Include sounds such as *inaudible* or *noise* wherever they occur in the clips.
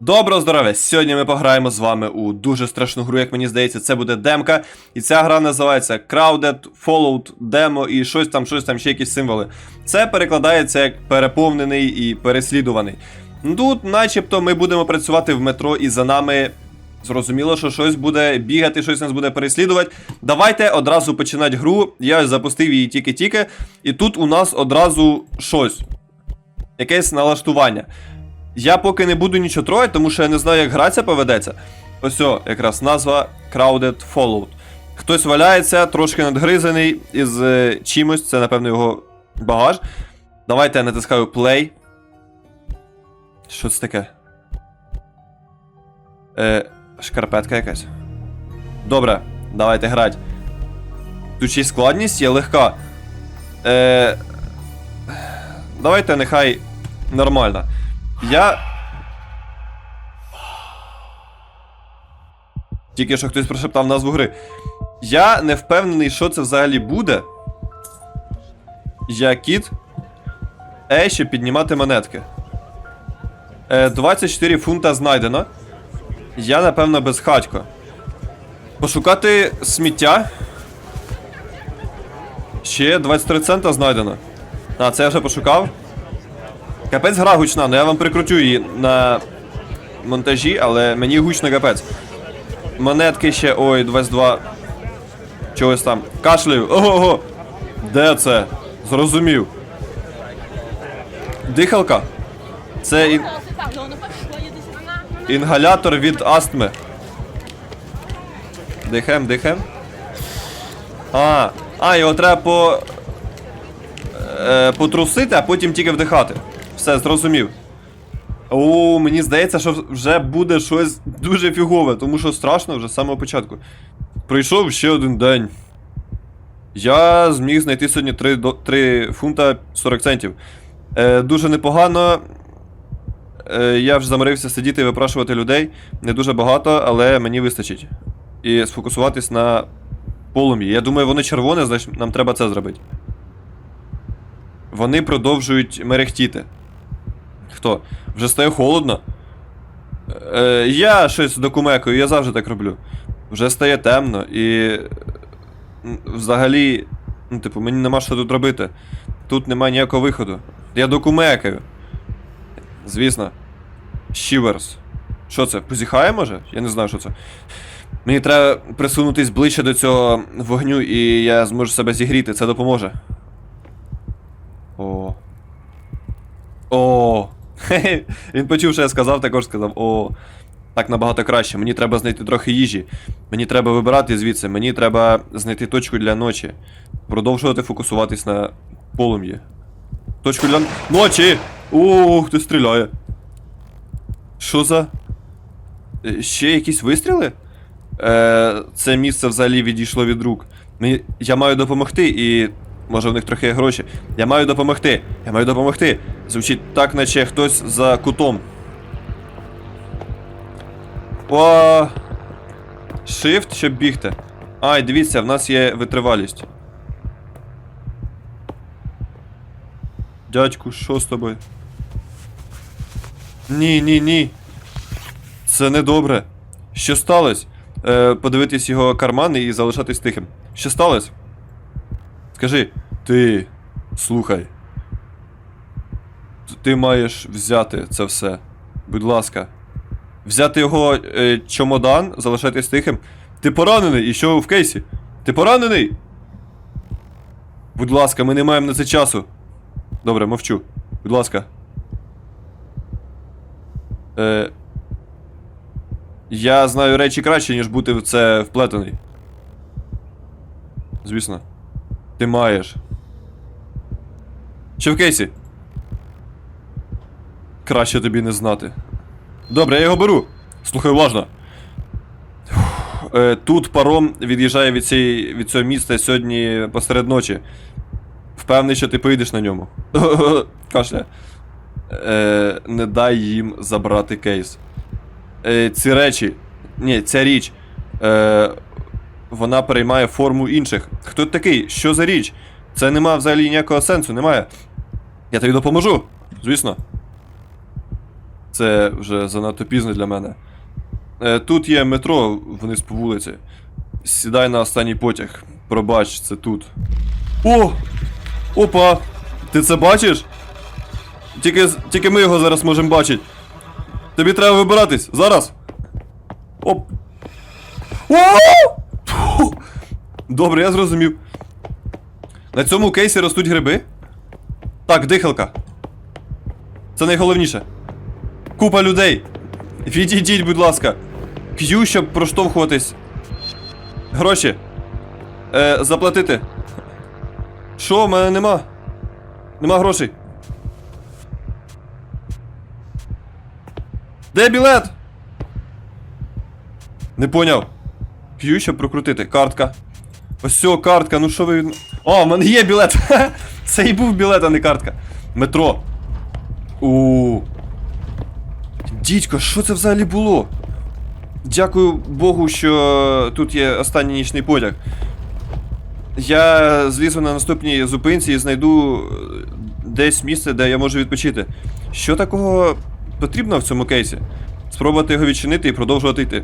Доброго здоров'я! Сьогодні ми пограємо з вами у дуже страшну гру, як мені здається, це буде демка. І ця гра називається Crowded, Fallout, Demo і щось там, щось там, ще якісь символи. Це перекладається як переповнений і переслідуваний. Ну, Тут, начебто, ми будемо працювати в метро, і за нами зрозуміло, що щось буде бігати, щось нас буде переслідувати. Давайте одразу починати гру. Я запустив її тільки-тільки, і тут у нас одразу щось. Якесь налаштування. Я поки не буду нічого троїти, тому що я не знаю, як гра поведеться. Ось о, якраз назва Crowded Fallout. Хтось валяється, трошки надгризаний із е, чимось, це, напевно, його багаж. Давайте я натискаю play. Що це таке? Е, шкарпетка якась. Добре, давайте грати. Тут й складність є легка. Е, давайте нехай нормально. Я. Тільки що хтось прошептав назву гри. Я не впевнений, що це взагалі буде. Я кіт. Е, щоб піднімати монетки. Е, 24 фунта знайдено. Я, напевно, безхатько. Пошукати сміття. Ще 23 цента знайдено. А, це я вже пошукав. Капець гра гучна, ну я вам прикрутю її на монтажі, але мені гучно капець. Монетки ще. Ой, 22. Чогось там. Кашлюю. Ого-го! Де це? Зрозумів. Дихалка. Це ін... Інгалятор від астми. Дихаємо, дихаємо. А, а, його треба по. Е, потрусити, а потім тільки вдихати. Все, зрозумів. О, мені здається, що вже буде щось дуже фігове, тому що страшно вже з самого початку. Пройшов ще один день. Я зміг знайти сьогодні 3, 3 фунта 40 центів. Е, дуже непогано. Е, я вже заморився сидіти і випрашувати людей. Не дуже багато, але мені вистачить. І сфокусуватись на полум'ї. Я думаю, воно червоне, значить нам треба це зробити. Вони продовжують мерехтіти. Хто? Вже стає холодно. Е, я щось докумекаю, я завжди так роблю. Вже стає темно і. Взагалі. Ну, типу, мені нема що тут робити. Тут немає ніякого виходу. Я докумекаю. Звісно. Shivers. Що це? Позіхає, може? Я не знаю, що це. Мені треба присунутись ближче до цього вогню, і я зможу себе зігріти, це допоможе. О. О. *laughs* Він почув, що я сказав, також сказав: О. Так набагато краще. Мені треба знайти трохи їжі. Мені треба вибирати звідси. Мені треба знайти точку для ночі. Продовжувати фокусуватись на полум'ї. Точку для ночі! О, хтось стріляє. Що за. Е, Ще якісь вистріли? Е, це місце взагалі відійшло від рук. Я маю допомогти і. Може в них трохи гроші. Я маю допомогти. Я маю допомогти. Звучить так, наче хтось за кутом. О. Shift, щоб бігти. Ай, дивіться, в нас є витривалість. Дядьку, що з тобою? Ні, ні, ні. Це недобре. Що сталося? Е, подивитись його кармани і залишатись тихим. Що сталося? Скажи, ти. Слухай. Ти маєш взяти це все. Будь ласка. Взяти його е, чомодан, залишатись тихим. Ти поранений, і що в кейсі? Ти поранений? Будь ласка, ми не маємо на це часу. Добре, мовчу. Будь ласка. Е, я знаю речі краще, ніж бути в це вплетений. Звісно. Ти маєш. Що в кейсі? Краще тобі не знати. Добре, я його беру. Слухай уважно. Е, тут паром від'їжджає від, цієї, від цього міста сьогодні посеред ночі. Впевнений, що ти поїдеш на ньому. *laughs* Кашля. Е, не дай їм забрати кейс. Е, ці речі. Ні, ця річ. Е, вона переймає форму інших. Хто ти такий? Що за річ? Це нема взагалі ніякого сенсу, немає. Я тобі допоможу, звісно. Це вже занадто пізно для мене. Е, тут є метро вниз по вулиці. Сідай на останній потяг. Пробач, це тут. О! Опа! Ти це бачиш? Тільки, тільки ми його зараз можемо бачити. Тобі треба вибиратись. Зараз. Оп. О! Добре, я зрозумів. На цьому кейсі ростуть гриби. Так, дихалка. Це найголовніше. Купа людей. Відійдіть, будь ласка. К'ю, щоб проштовхуватись. Гроші. Е, заплатити. Що, в мене нема. Нема грошей. Де білет? Не поняв. К'ю, щоб прокрутити. Картка. Ось картка, ну що ви. О, в мене є білет! *laughs* Це і був білет, а не картка. Метро. У. Дідько, що це взагалі було? Дякую Богу, що тут є останній нічний потяг. Я злізу на наступній зупинці і знайду е, десь місце, де я можу відпочити. Що такого потрібно в цьому кейсі? Спробувати його відчинити і продовжувати йти.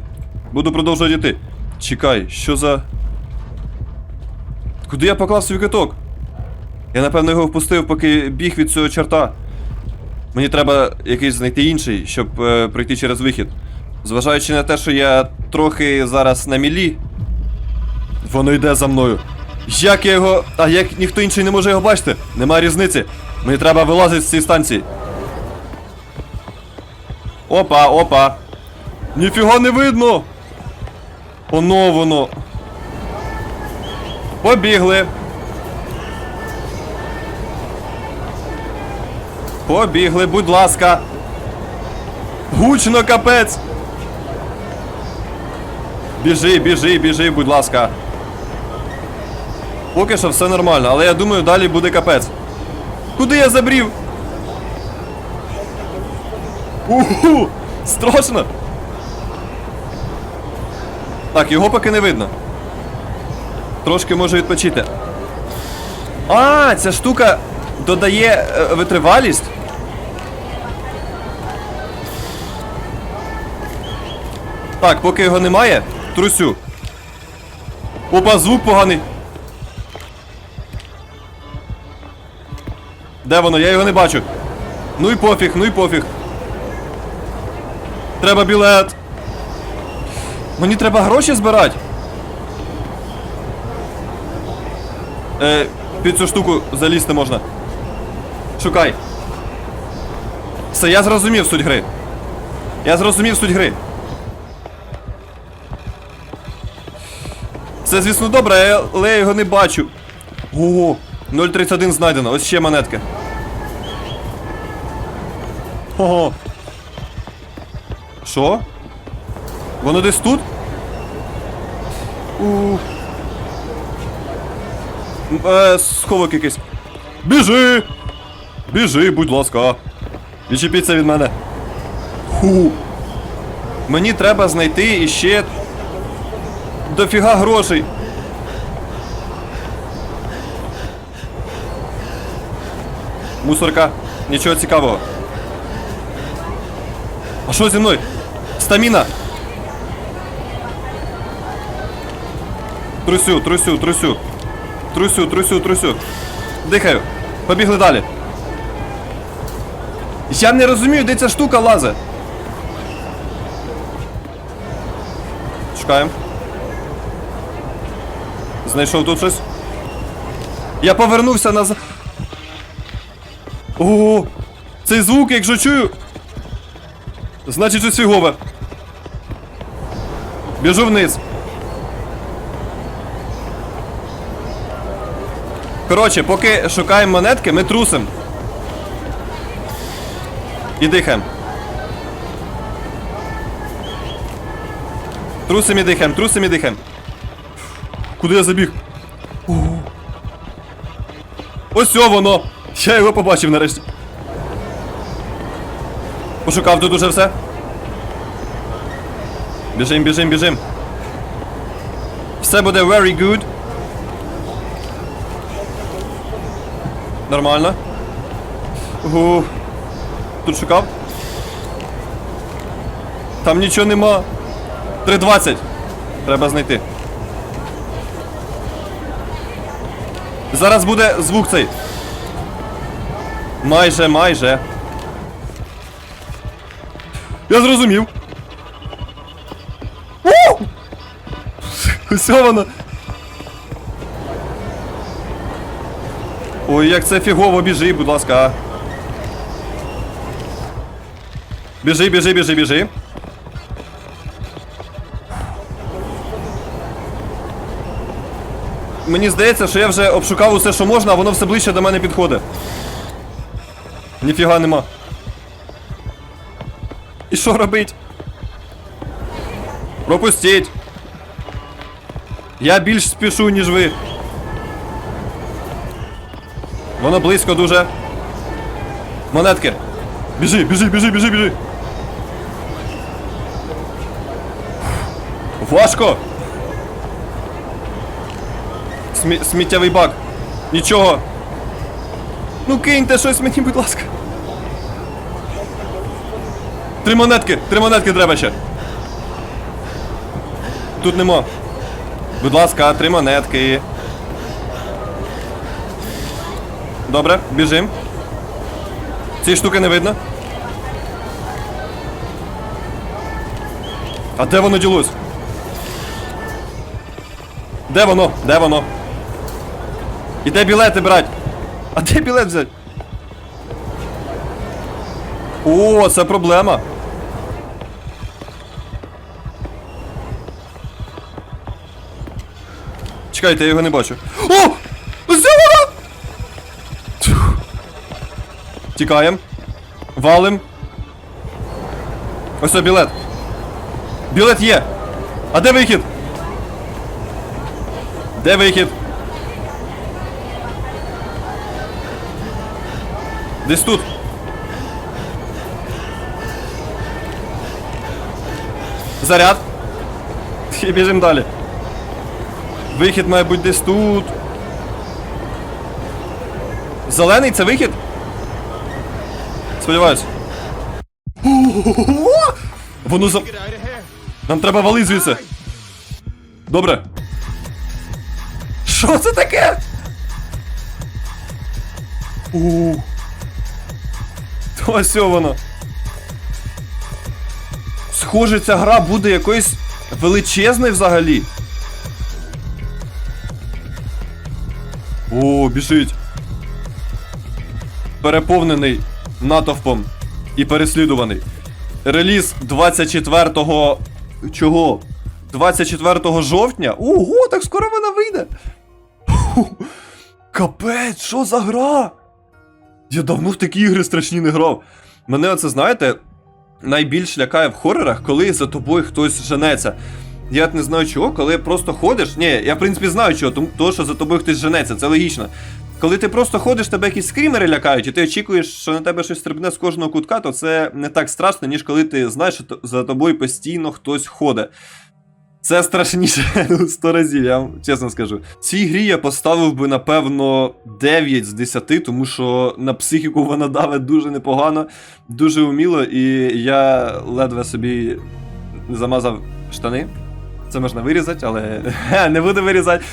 Буду продовжувати йти. Чекай, що за. Куди я поклав свій киток? Я напевно його впустив, поки біг від цього чорта. Мені треба якийсь знайти інший, щоб е, пройти через вихід. Зважаючи на те, що я трохи зараз на мілі. Воно йде за мною. Як я його. А як ніхто інший не може його бачити? Немає різниці. Мені треба вилазити з цієї станції. Опа, опа. Ніфіга не видно. Оно воно. Побігли. Побігли, будь ласка. Гучно капець. Біжи, біжи, біжи, будь ласка. Поки що все нормально, але я думаю, далі буде капець. Куди я забрів? Уху! Страшно! Так, його поки не видно. Трошки може відпочити. А, ця штука додає е, витривалість. Так, поки його немає, трусю. Опа, звук поганий. Де воно? Я його не бачу. Ну і пофіг, ну і пофіг. Треба білет. Мені треба гроші збирати. Е, під цю штуку залізти можна. Шукай. Все, я зрозумів суть гри. Я зрозумів суть гри. Це, звісно, добре, але я його не бачу. Ого, 0.31 знайдено, ось ще монетки. Ого. Що? Воно десь тут? У. Е, сховок якийсь. Біжи! Біжи, будь ласка. Відчепіться від мене. Ху. Мені треба знайти іще дофіга грошей. Мусорка, нічого цікавого. А що зі мною? Стаміна! Трусю, трусю, трусю. Трусю, трусю, трусю. Дихаю. Побігли далі. Я не розумію, де ця штука лазе. Шукаємо. Знайшов тут щось. Я повернувся назад. Ого! Цей звук, якщо чую. Значить, щось фігове. Біжу вниз. Коротше, поки шукаємо монетки, ми трусим. І дихаємо. Трусим і дихаємо, трусим і дихаємо. Куди я забіг? Ого. Ось воно! Я його побачив нарешті. Пошукав тут уже все. Біжим, біжим, біжим. Все буде very good. Нормально. Угу. Тут шукав. Там нічого нема. 3.20. Треба знайти. Зараз буде звук цей. Майже, майже. Я зрозумів. У! Все воно. Ой, як це фігово, біжи, будь ласка. Біжи, біжи, біжи, біжи. Мені здається, що я вже обшукав усе, що можна, а воно все ближче до мене підходить. Ніфіга нема. І що робить? Пропустіть. Я більш спішу, ніж ви. Воно близько дуже. Монетки. Біжи, біжи, біжи, біжи, біжи. Важко. Смі сміттєвий бак. Нічого. Ну киньте щось мені, будь ласка. Три монетки, три монетки треба ще. Тут нема. Будь ласка, три монетки. Добре, біжим. Цієї штуки не видно. А де воно ділось? Де воно? Де воно? І де білети брать? А де білет взять? О, це проблема. Чекайте, я його не бачу. О! Тікаєм. Валим. Ось о, білет. Білет є. А де вихід? Де вихід? Десь тут. Заряд. І біжимо далі. Вихід має бути десь тут. Зелений це вихід? Сподіваюсь. Воно за. Нам треба вали звідси. Добре. Що це таке? У. Ось воно. Схоже, ця гра буде якоюсь величезною взагалі. О, біжить. Переповнений натовпом і переслідуваний. Реліз 24-го. Чого? 24 жовтня? Ого, так скоро вона вийде. Капець, що за гра? Я давно в такі ігри страшні не грав. Мене оце, знаєте, найбільш лякає в хорорах, коли за тобою хтось женеться. Я не знаю чого, коли просто ходиш. Ні, я в принципі знаю чого, тому що за тобою хтось женеться, це логічно. Коли ти просто ходиш, тебе якісь скрімери лякають, і ти очікуєш, що на тебе щось стрибне з кожного кутка, то це не так страшно, ніж коли ти знаєш, що за тобою постійно хтось ходить. Це страшніше *laughs* 100 разів, я вам чесно скажу. Цій грі я поставив би, напевно, 9 з 10, тому що на психіку *laughs* вона давить дуже непогано, дуже уміло, і я ледве собі замазав штани. Це можна вирізати, але *laughs* не буду вирізати.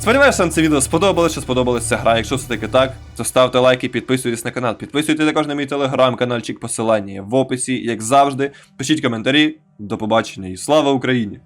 Сподіваюся, вам це відео сподобалося, що сподобалася ця гра. Якщо все таки так, то ставте лайки, підписуйтесь на канал. Підписуйтесь також на мій телеграм-каналчик, посилання в описі, як завжди. Пишіть коментарі. До побачення і слава Україні!